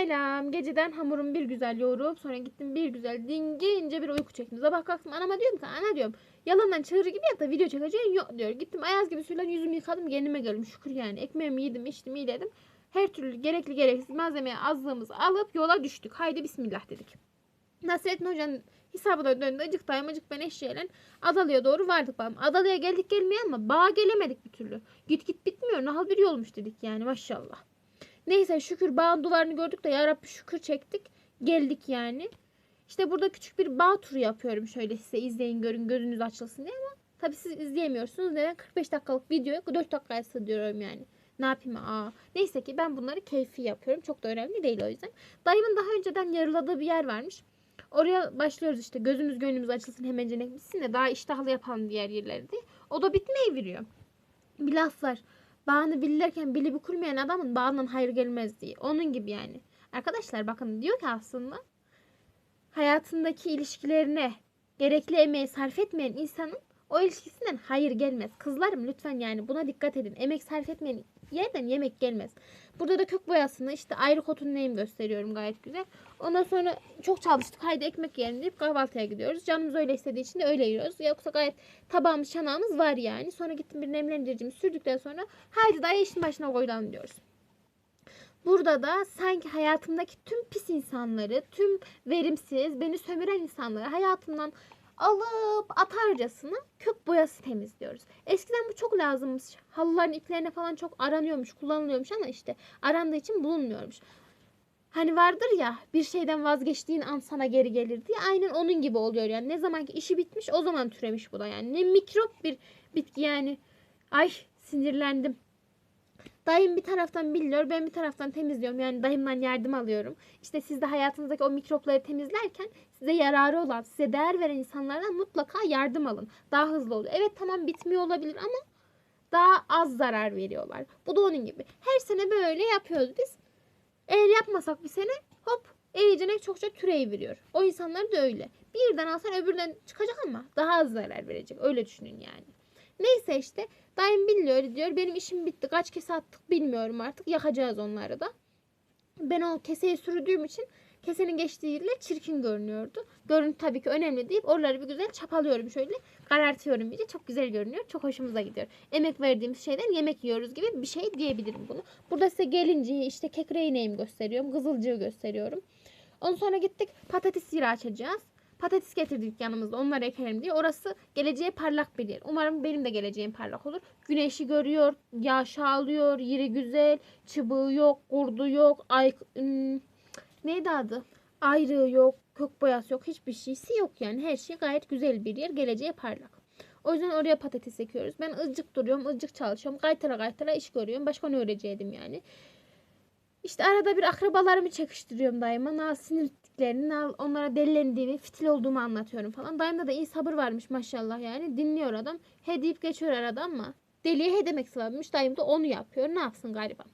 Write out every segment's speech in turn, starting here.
Selam. Geceden hamurumu bir güzel yoğurup sonra gittim bir güzel dingince bir uyku çektim. Sabah kalktım anama diyorum ki ana diyorum yalandan çığırı gibi yat da video çekeceğin yok diyor. Gittim ayaz gibi suyla yüzümü yıkadım kendime geldim şükür yani. Ekmeğimi yedim içtim iyiledim. Her türlü gerekli gereksiz malzemeye azlığımızı alıp yola düştük. Haydi bismillah dedik. Nasrettin Hoca'nın hesabına döndü. Acık dayım acık ben eşeğiyle Adalı'ya doğru vardık babam. Adalı'ya geldik gelmeye ama bağa gelemedik bir türlü. Git git bitmiyor. Nahal bir yolmuş dedik yani maşallah. Neyse şükür bağın duvarını gördük de ya Rabbi şükür çektik. Geldik yani. İşte burada küçük bir bağ turu yapıyorum şöyle size izleyin görün gözünüz açılsın diye ama tabii siz izleyemiyorsunuz. Neden? 45 dakikalık videoyu 4 dakikaya sığdırıyorum yani. Ne yapayım aa. Neyse ki ben bunları keyfi yapıyorum. Çok da önemli değil o yüzden. Dayımın daha önceden yarıladığı bir yer varmış. Oraya başlıyoruz işte gözümüz gönlümüz açılsın hemencecik bitsin de daha iştahlı yapalım diğer yerleri diye. O da bitmeyi veriyor. Bir laf var. Bağını bilirken bili bükülmeyen adamın bağından hayır gelmez diye. Onun gibi yani. Arkadaşlar bakın diyor ki aslında hayatındaki ilişkilerine gerekli emeği sarf etmeyen insanın o ilişkisinden hayır gelmez. Kızlarım lütfen yani buna dikkat edin. Emek sarf etmeyen yerden yemek gelmez. Burada da kök boyasını işte ayrı kotun neyim gösteriyorum gayet güzel. Ondan sonra çok çalıştık. Haydi ekmek yiyelim deyip kahvaltıya gidiyoruz. Canımız öyle istediği için de öyle yiyoruz. Yoksa gayet tabağımız çanağımız var yani. Sonra gittim bir nemlendiricimi sürdükten sonra haydi daha işin başına koyulalım diyoruz. Burada da sanki hayatımdaki tüm pis insanları, tüm verimsiz, beni sömüren insanları hayatımdan alıp atarcasına kök boyası temizliyoruz. Eskiden bu çok lazımmış. Halıların iplerine falan çok aranıyormuş, kullanılıyormuş ama işte arandığı için bulunmuyormuş. Hani vardır ya bir şeyden vazgeçtiğin an sana geri gelir diye aynen onun gibi oluyor yani. Ne zamanki işi bitmiş o zaman türemiş bu da yani. Ne mikrop bir bitki yani. Ay sinirlendim. Dayım bir taraftan biliyor, ben bir taraftan temizliyorum. Yani dayımdan yardım alıyorum. İşte siz de hayatınızdaki o mikropları temizlerken size yararı olan, size değer veren insanlardan mutlaka yardım alın. Daha hızlı oluyor. Evet tamam bitmiyor olabilir ama daha az zarar veriyorlar. Bu da onun gibi. Her sene böyle yapıyoruz biz. Eğer yapmasak bir sene hop iyice çokça türeyi veriyor. O insanlar da öyle. Birden alsan öbürden çıkacak ama daha az zarar verecek. Öyle düşünün yani. Neyse işte dayım biliyor diyor. Benim işim bitti. Kaç kese attık bilmiyorum artık. Yakacağız onları da. Ben o keseyi sürdüğüm için kesenin geçtiği yerler çirkin görünüyordu. Görüntü tabii ki önemli deyip oraları bir güzel çapalıyorum şöyle. Karartıyorum iyice. Çok güzel görünüyor. Çok hoşumuza gidiyor. Emek verdiğimiz şeyden yemek yiyoruz gibi bir şey diyebilirim bunu. Burada size gelinciyi işte kekreği neyim gösteriyorum. Kızılcığı gösteriyorum. Ondan sonra gittik patates yeri açacağız. Patates getirdik yanımızda onları ekelim diye. Orası geleceğe parlak bir yer. Umarım benim de geleceğim parlak olur. Güneşi görüyor, yağ alıyor, yeri güzel, çıbığı yok, kurdu yok, ay neydi adı? Ayrığı yok, kök boyası yok, hiçbir şeysi yok yani. Her şey gayet güzel bir yer, geleceğe parlak. O yüzden oraya patates ekiyoruz. Ben ıcık duruyorum, ıcık çalışıyorum. Gaytara gaytara iş görüyorum. Başka ne öğrenecektim yani. İşte arada bir akrabalarımı çekiştiriyorum daima. Sinirliklerini, nal onlara delilendiğimi, fitil olduğumu anlatıyorum falan. Dayımda da iyi sabır varmış maşallah yani. Dinliyor adam. He deyip geçiyor arada ama deliye he demek sıvabıymış. Dayım da onu yapıyor. Ne yapsın gariban.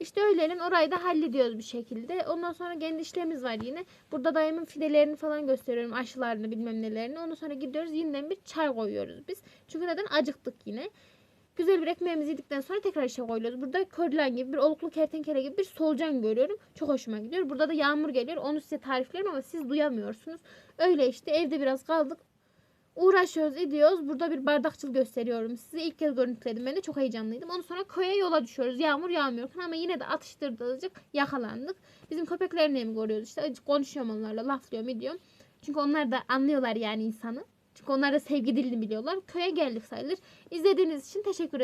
İşte öylenin orayı da hallediyoruz bir şekilde. Ondan sonra kendi işlerimiz var yine. Burada dayımın fidelerini falan gösteriyorum. Aşılarını bilmem nelerini. Ondan sonra gidiyoruz yeniden bir çay koyuyoruz biz. Çünkü neden acıktık yine. Güzel bir ekmeğimizi yedikten sonra tekrar işe koyuyoruz. Burada körlen gibi bir oluklu kertenkele gibi bir solucan görüyorum. Çok hoşuma gidiyor. Burada da yağmur geliyor. Onu size tariflerim ama siz duyamıyorsunuz. Öyle işte evde biraz kaldık. Uğraşıyoruz ediyoruz. Burada bir bardakçıl gösteriyorum. Size ilk kez görüntüledim. Ben de çok heyecanlıydım. Ondan sonra köye yola düşüyoruz. Yağmur yağmıyorken ama yine de atıştırdıcık yakalandık. Bizim köpeklerini mi koruyoruz işte. Konuşuyorum onlarla. Laflıyorum ediyorum. Çünkü onlar da anlıyorlar yani insanı. Çünkü onlar da sevgi dilini biliyorlar. Köye geldik sayılır. İzlediğiniz için teşekkür ederim.